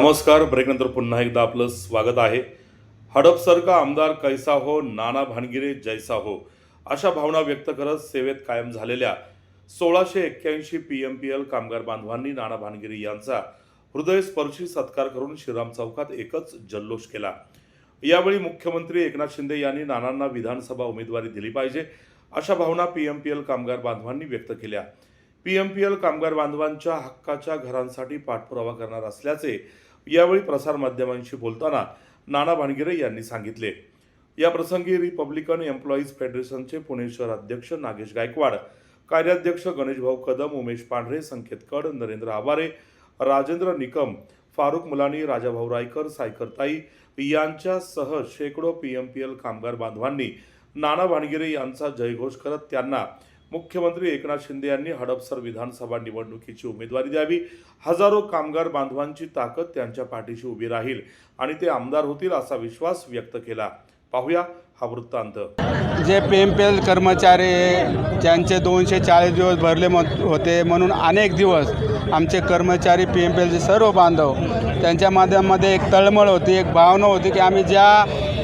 नमस्कार. ब्रेकनंतर पुन्हा एकदा आपलं स्वागत आहे. हडपसर का आमदार कैसा हो नाना भानगिरे जैसा हो अशा भावना व्यक्त करत सेवेत कायम झालेल्या सोळाशे एक्क्याऐंशी पी एम पी एल कामगार बांधवांनी नाना भानगिरे यांचा हृदयस्पर्शी सत्कार करून श्रीराम चौकात एकच जल्लोष केला. यावेळी मुख्यमंत्री एकनाथ शिंदे यांनी नानांना विधानसभा उमेदवारी दिली पाहिजे अशा भावना पी एम पी एल कामगार बांधवांनी व्यक्त केल्या. पी एम पी एल कामगार बांधवांच्या हक्काच्या घरांसाठी पाठपुरावा करणार असल्याचे यावेळी प्रसारमाध्यमांशी बोलताना नाना भानगिरे यांनी सांगितले. या प्रसंगी रिपब्लिकन एम्प्लॉईज फेडरेशनचे पुणे शहर अध्यक्ष नागेश गायकवाड कार्याध्यक्ष गणेशभाऊ कदम उमेश पांढरे संकेत कड नरेंद्र आवारे राजेंद्र निकम फारुख मुलानी राजाभाऊ रायकर सायकरताई यांच्यासह शेकडो पी एम पी एल कामगार बांधवांनी नाना भानगिरे यांचा जयघोष करत त्यांना मुख्यमंत्री एकनाथ शिंदे यांनी हडपसर विधानसभा निवडणुकीची उमेदवारी द्यावी. हजारो कामगार बांधवांची ताकद त्यांच्या पाठीशी उभी राहील आणि ते आमदार होतील असा विश्वास व्यक्त केला. पाहूया हा वृत्तांत. J P M P L कर्मचारी ज्यांचे दोनशे चाळीस दिवस भरले होते म्हणून अनेक दिवस आमचे कर्मचारी पी एम पी एलचे सर्व बांधव त्यांच्या माध्यमामध्ये एक तळमळ होती एक भावना होती की आम्ही ज्या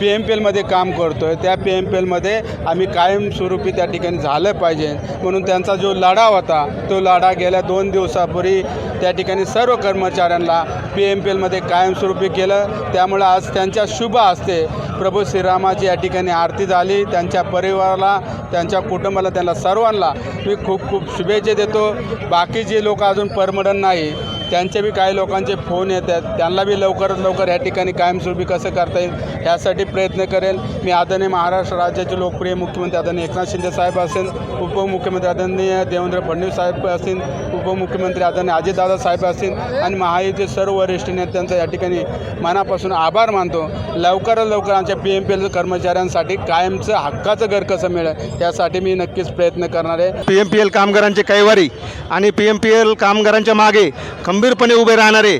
पी एम पी एलमध्ये काम करतो आहे त्या पी एम पी एलमध्ये आम्ही कायमस्वरूपी त्या ठिकाणी झालं पाहिजे. म्हणून त्यांचा जो लढा होता तो लढा गेल्या दोन दिवसापूर्वी त्या ठिकाणी सर्व कर्मचाऱ्यांना पी एम पी एलमध्ये कायमस्वरूपी केलं. त्यामुळं आज त्यांच्या शुभ असते प्रभू श्रीरामाची या ठिकाणी आरती झाली. त्यांच्या परिवाराला त्यांच्या कुटुंबाला त्यांना सर्वांना मी खूप खूप शुभेच्छा देतो. बाकी जे लोक अजून परमडन नाही त्यांचे बी काही लोकांचे फोन येतात. त्यांना बी लवकरात लवकर या ठिकाणी कायमस्वरूपी कसं करता येईल यासाठी प्रयत्न करेल. मी आदरणीय महाराष्ट्र राज्याचे लोकप्रिय मुख्यमंत्री आदरणीय एकनाथ शिंदे साहेब असेल उपमुख्यमंत्री आदरणीय देवेंद्र फडणवीस साहेब असतील उपमुख्यमंत्री आदरणीय अजितदादा साहेब असतील आणि महायुतीचे सर्व वरिष्ठ नेत्यांचा या ठिकाणी मनापासून आभार मानतो. लवकरात लवकर आमच्या पी एम पी एल कर्मचाऱ्यांसाठी कायमचं हक्काचं घर कसं मिळेल यासाठी मी नक्कीच प्रयत्न करणार आहे. पी एम पी एल कामगारांचे कैवारी आणि पी एम पी एल कामगारांच्या मागे खंबीरपणे उभे राहणारे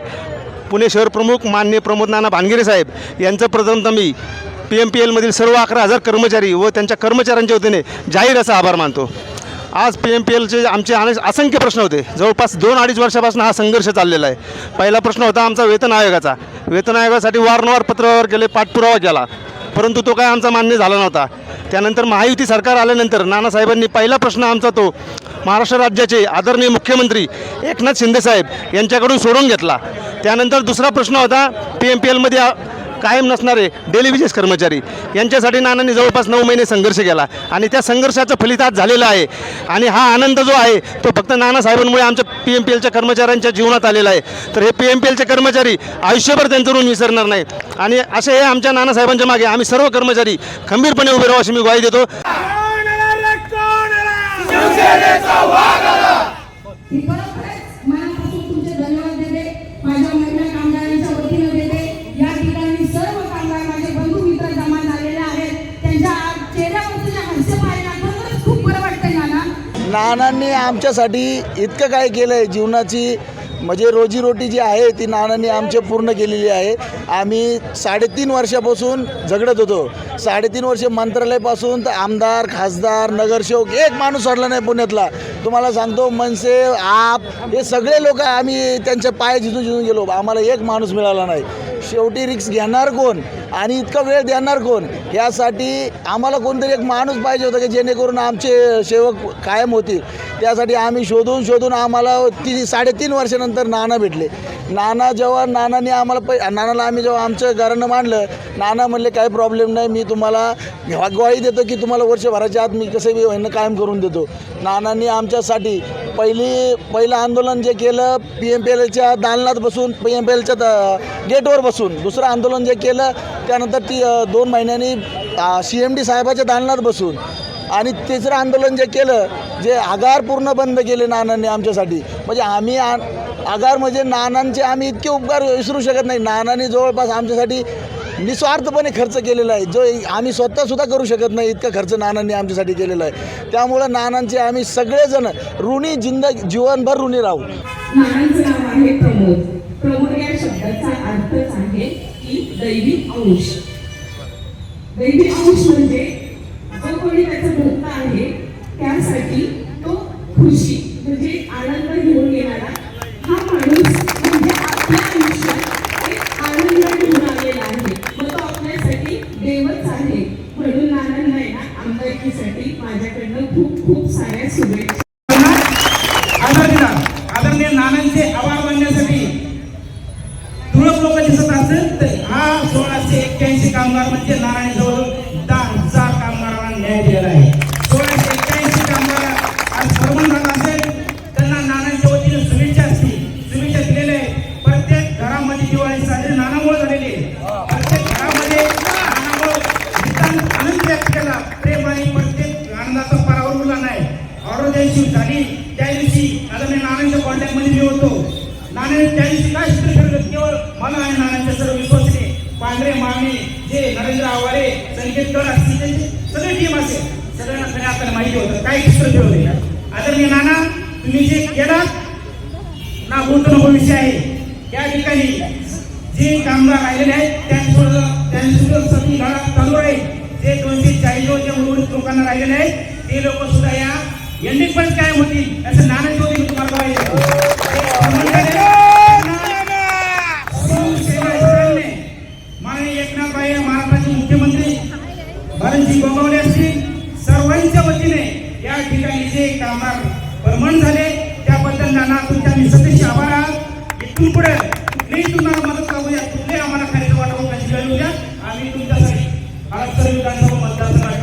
पुणे शहर प्रमुख माननीय प्रमोद नाना भानगिरे साहेब यांचं प्रथमतः मी पी एम पी एलमधील सर्व अकरा हजार कर्मचारी व त्यांच्या कर्मचाऱ्यांच्या वतीने जाहीर असा आभार मानतो. आज पी एम पी एलचे आमचे अनेक असंख्य प्रश्न होते. जवळपास दोन अडीच वर्षापासून हा संघर्ष चाललेला आहे. पहिला प्रश्न होता आमचा वेतन आयोगाचा. वेतन आयोगासाठी वारंवार पत्रावर केले पाठपुरावा केला. परंतु तो काय आमचा मान्य झाला नव्हता. त्यानंतर महायुती सरकार आल्यानंतर नानासाहेबांनी पहिला प्रश्न आमचा तो महाराष्ट्र राज्याचे आदरणीय मुख्यमंत्री एकनाथ शिंदेसाहेब यांच्याकडून सोडून घेतला. त्यानंतर दुसरा प्रश्न होता पी एम पी एलमध्ये कायम नसणारे डेली विजेस कर्मचारी यांच्यासाठी नानांनी जवळपास नऊ महिने संघर्ष केला आणि त्या संघर्षाचं फलित आज झालेलं आहे. आणि हा आनंद जो आहे तो फक्त नानासाहेबांमुळे आमच्या पी एम पी एलच्या कर्मचाऱ्यांच्या जीवनात आलेला आहे. तर हे पी एम पी एलचे कर्मचारी आयुष्यभर त्यांचं ऋण विसरणार नाही आणि असे हे आमच्या नानासाहेबांच्या मागे आम्ही सर्व कर्मचारी खंबीरपणे उभे राहू अशी मी ग्वाही देतो. मी मनापासून तुमचे धन्यवाद देते. माझ्या महिला कामगारांच्या वतीनं देते. या ठिकाणी सर्व कामगार माझे बंधू मित्र जमा झालेले आहेत. त्यांच्या चेहऱ्यावरचं हास्य खूप बरं वाटतंय नाना. नानांनी आमच्यासाठी इतकं काय केलं आहे जीवनाची? म्हणजे रोजीरोटी जी आहे ती नानांनी आमची पूर्ण केलेली आहे. आम्ही साडेतीन वर्षापासून झगडत होतो. साडेतीन वर्ष मंत्रालयापासून तर आमदार खासदार नगरसेवक एक माणूस सोडला नाही पुण्यातला. तुम्हाला सांगतो मनसे आप हे सगळे लोक आम्ही त्यांच्या पाय झिजून झिजून गेलो. आम्हाला एक माणूस मिळाला नाही. शेवटी रिक्स घेणार कोण आणि इतका वेळ देणार कोण? यासाठी आम्हाला कोणतरी एक माणूस पाहिजे होता की जेणेकरून आमचे सेवक कायम होतील. त्यासाठी आम्ही शोधून शोधून आम्हाला ती साडेतीन वर्षानंतर नाना भेटले. नाना जेव्हा नानाने आम्हाला पै नानाला आम्ही जेव्हा आमचं घरानं मांडलं नाना म्हणले काही प्रॉब्लेम नाही मी तुम्हाला ग्वाही देतो की तुम्हाला वर्षभराच्या आत मी कसं बी कायम करून देतो. नानांनी आमच्यासाठी पहिली पहिलं आंदोलन जे केलं पी एम पी एलच्या दालनात बसून पी एम पी एलच्या गेटवर बसून दुसरं आंदोलन जे केलं त्यानंतर ती दोन महिन्यांनी सी एम डी साहेबाच्या दालनात बसून आणि तिसरं आंदोलन जे केलं जे आगार पूर्ण बंद केले नानांनी आमच्यासाठी. म्हणजे आम्ही आ आगार म्हणजे नानांचे आम्ही इतके उपकार विसरू शकत नाही. नानांनी जवळपास आमच्यासाठी निस्वार्थपणे खर्च केलेला आहे. जो आम्ही स्वतःसुद्धा करू शकत नाही इतका खर्च नानांनी आमच्यासाठी केलेला आहे. त्यामुळं नानांचे आम्ही सगळेजण ऋणी जिंद जीवनभर ऋणी राहू. प्रमोद या शब्दाचा अर्थच आहे की दैवी अंश. दैवी अंश म्हणजे कोणी त्याचा धक्का आहे त्यासाठी तो खुशी म्हणजे आनंद घेऊन येणारा हा माणूस म्हणजे आपल्या आयुष्यात एक आनंद घेऊन आलेला आहे. मग तो आपल्यासाठी देवच आहे. म्हणून नानांना आहे ना आमदारकीसाठी माझ्याकडनं खूप खूप साऱ्या शुभेच्छा. आदरणीय नानांचे आभार मानण्यासाठी तुळक लोक दिसत तर हा सोळाशे एक्क्याऐंशी कामगार म्हणजे नारायण जवळ ऑर्डर झाली त्या दिवशी आता मी नानांच्या कॉन्टॅक्टमध्ये मी होतो. नानाने त्या दिवशी काय सूत्र ठरलं केवळ मला आणि नानांच्या सर्व विश्वासने पांढरे मागणे जे नरेंद्र आवारे संकेतकर असतील त्यांची सगळी टीम असेल सगळ्यांना खऱ्या आपल्याला माहिती होतं. काय सूत्र आता मी नाना तुम्ही जे केलात ना बोलतो नको विषय आहे. त्या ठिकाणी जे कामगार राहिलेले आहेत त्यांचं त्यांचं सगळी लढा चालू आहे. जे दोनशे चाळीस उर्वरित लोकांना राहिलेले आहेत ते लोक सुद्धा या एंडिंग पण काय होती? असं नानाची होती मी तुम्हाला पाहिजे माननीय एकनाथबाई महाराष्ट्राचे मुख्यमंत्री भरणजी गोगावले असतील सर्वांच्या वतीने या ठिकाणी जे कामगार परमण झाले त्याबद्दल नाना तुमच्या मी सदैश आभार आहात. इथून पुढे कुठलीही तुम्हाला मदत करूया कुठले आम्हाला खाली वाटप कशी द्या? आम्ही तुमच्यासाठी आज विधानसभा मतदारसंघात